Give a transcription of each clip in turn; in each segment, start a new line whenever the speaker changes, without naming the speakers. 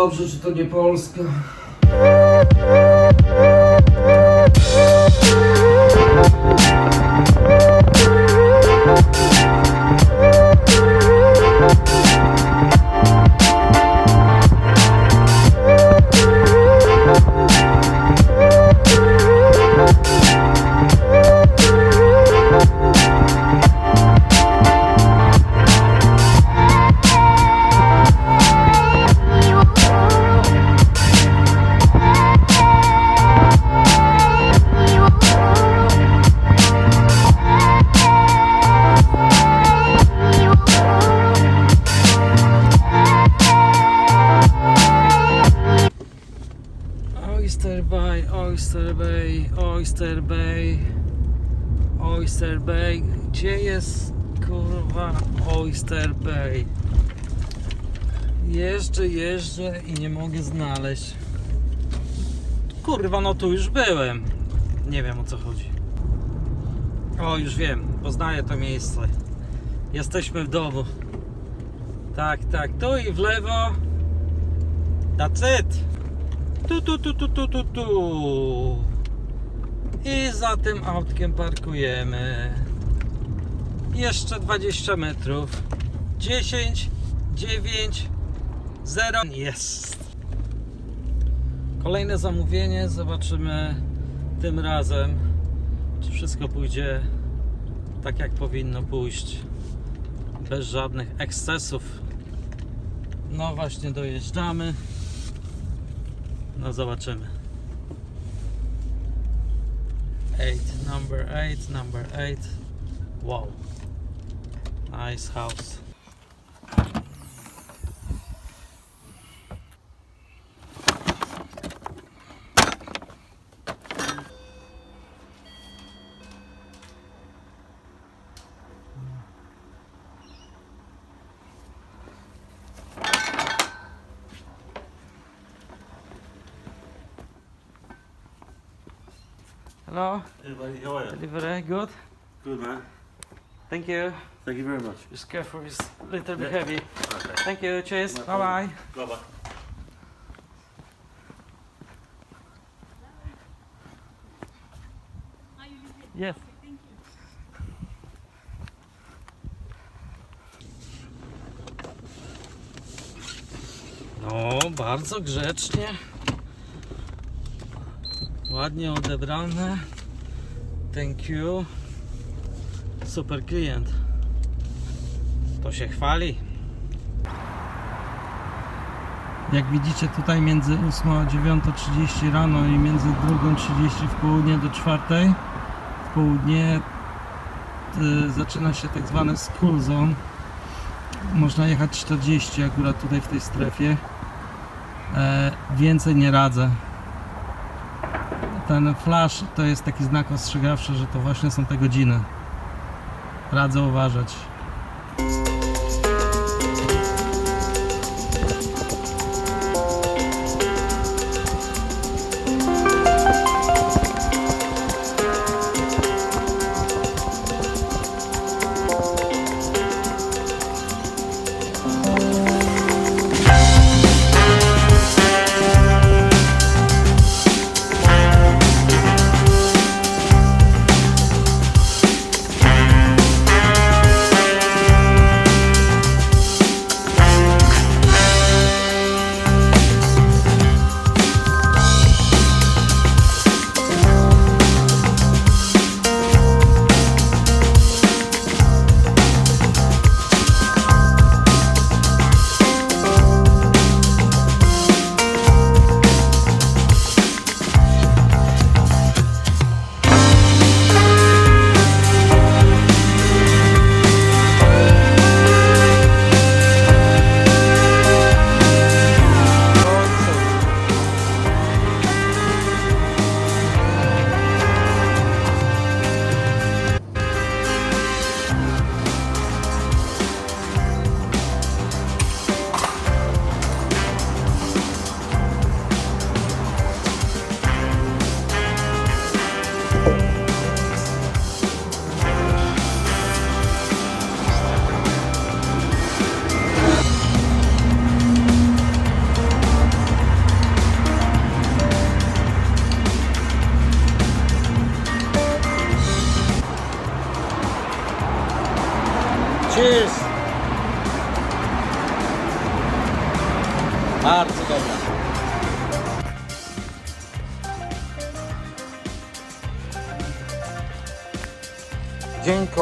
Dobrze, że to nie Polska. Oyster Bay. Gdzie jest kurwa Oyster Bay? Jeżdżę, jeżdżę i nie mogę znaleźć. Kurwa, no tu już byłem. Nie wiem o co chodzi. O, już wiem, poznaję to miejsce. Jesteśmy w domu. Tak, tak, tu i w lewo. That's it. Tu, tu, tu, tu, tu, tu, tu. I za tym autkiem parkujemy. Jeszcze 20 metrów. 10, 9, 0. Jest. Kolejne zamówienie. Zobaczymy tym razem, czy wszystko pójdzie tak, jak powinno pójść. Bez żadnych ekscesów. No właśnie, dojeżdżamy. No zobaczymy. 8, number 8, number 8. Wow. Nice house. Hello,
Hey buddy, how are you?
delivery good.
Good man.
Thank you.
Thank you very much.
Just careful, it's a little bit
Yeah.
heavy.
Okay.
Thank you, cheers. Bye bye.
Go back.
Yes. No, bardzo grzecznie. Ładnie odebrane. Thank you. Super klient. To się chwali. Jak widzicie tutaj między 8 a 9.30 rano i między 2.30 w południe do 4 w południe y, zaczyna się tak zwane school zone. Można jechać 40 akurat tutaj w tej strefie. E, więcej nie radzę. Ten flash to jest taki znak ostrzegawczy, że to właśnie są te godziny. Radzę uważać.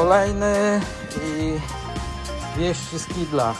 Kolejny i wieści z kibla.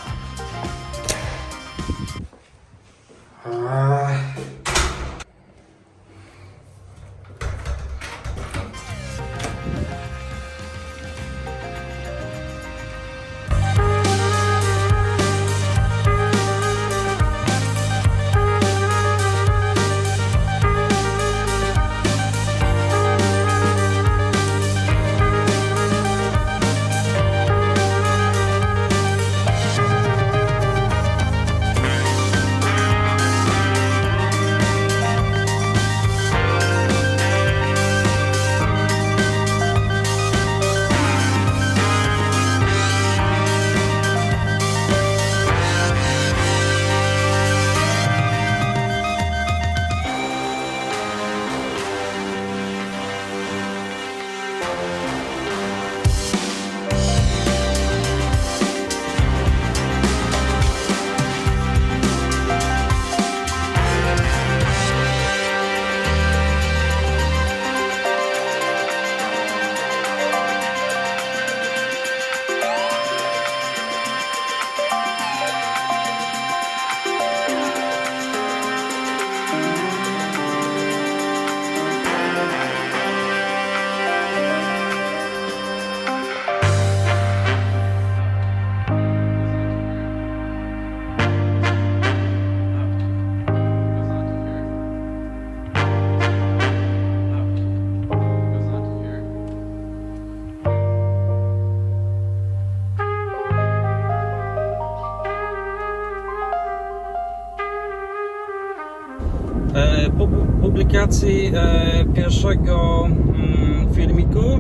Publikacji e, pierwszego mm, filmiku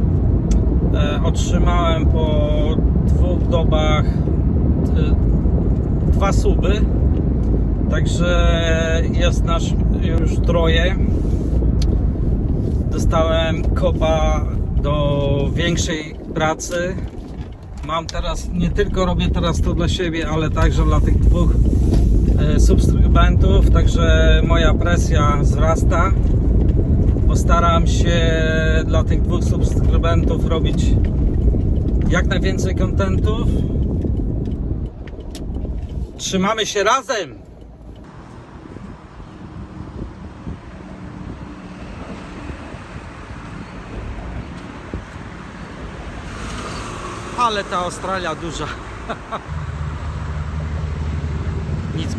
e, otrzymałem po dwóch dobach e, dwa suby. Także jest nasz już troje. Dostałem kopa do większej pracy. Mam teraz, nie tylko robię teraz to dla siebie, ale także dla tych dwóch subskrybentów, także moja presja wzrasta. Postaram się dla tych dwóch subskrybentów robić jak najwięcej kontentów. Trzymamy się razem! Ale ta Australia duża.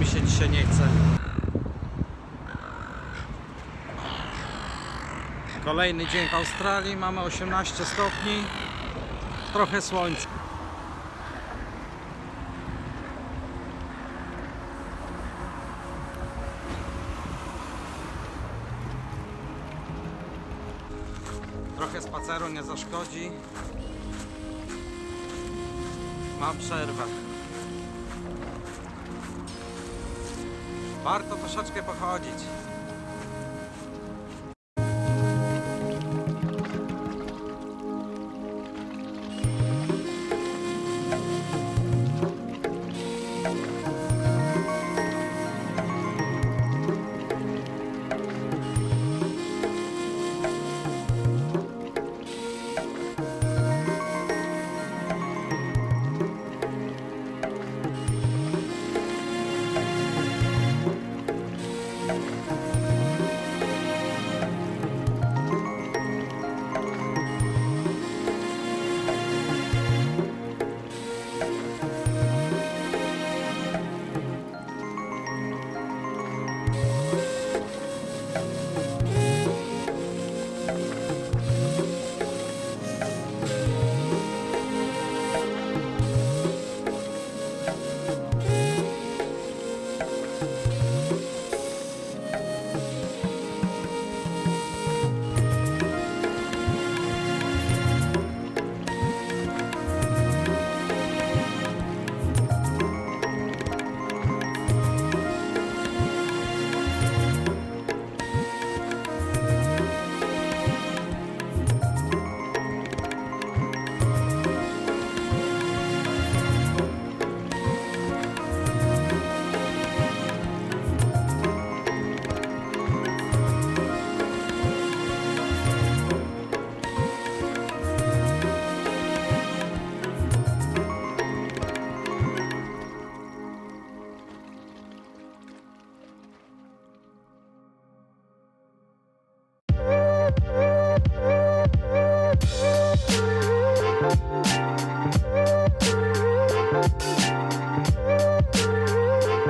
Mi się dzisiaj nie chce. Kolejny dzień w Australii, mamy 18 stopni, trochę słońca. Trochę spaceru nie zaszkodzi. Mam przerwę. Warto troszeczkę pochodzić.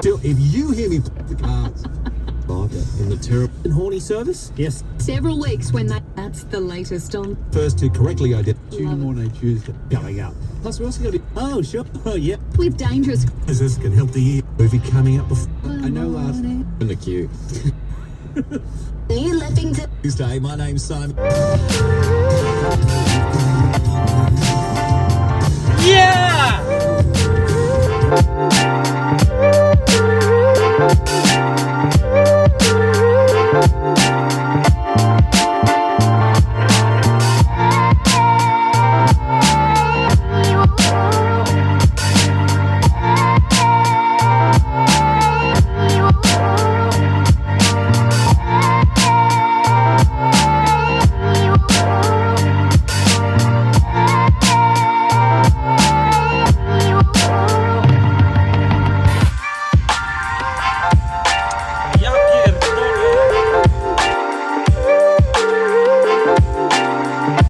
Hear me f- the cards. Like. In the terrible and horny service? Yes.
Several weeks when they. That's the latest on.
First to correctly identify
Love it.
morning Tuesday. Going up. Plus, we also got to. Oh, sure. Oh, yeah.
With dangerous.
This can help the year movie coming up before. I know last. In the queue.
You living to.
Tuesday, my name's Simon.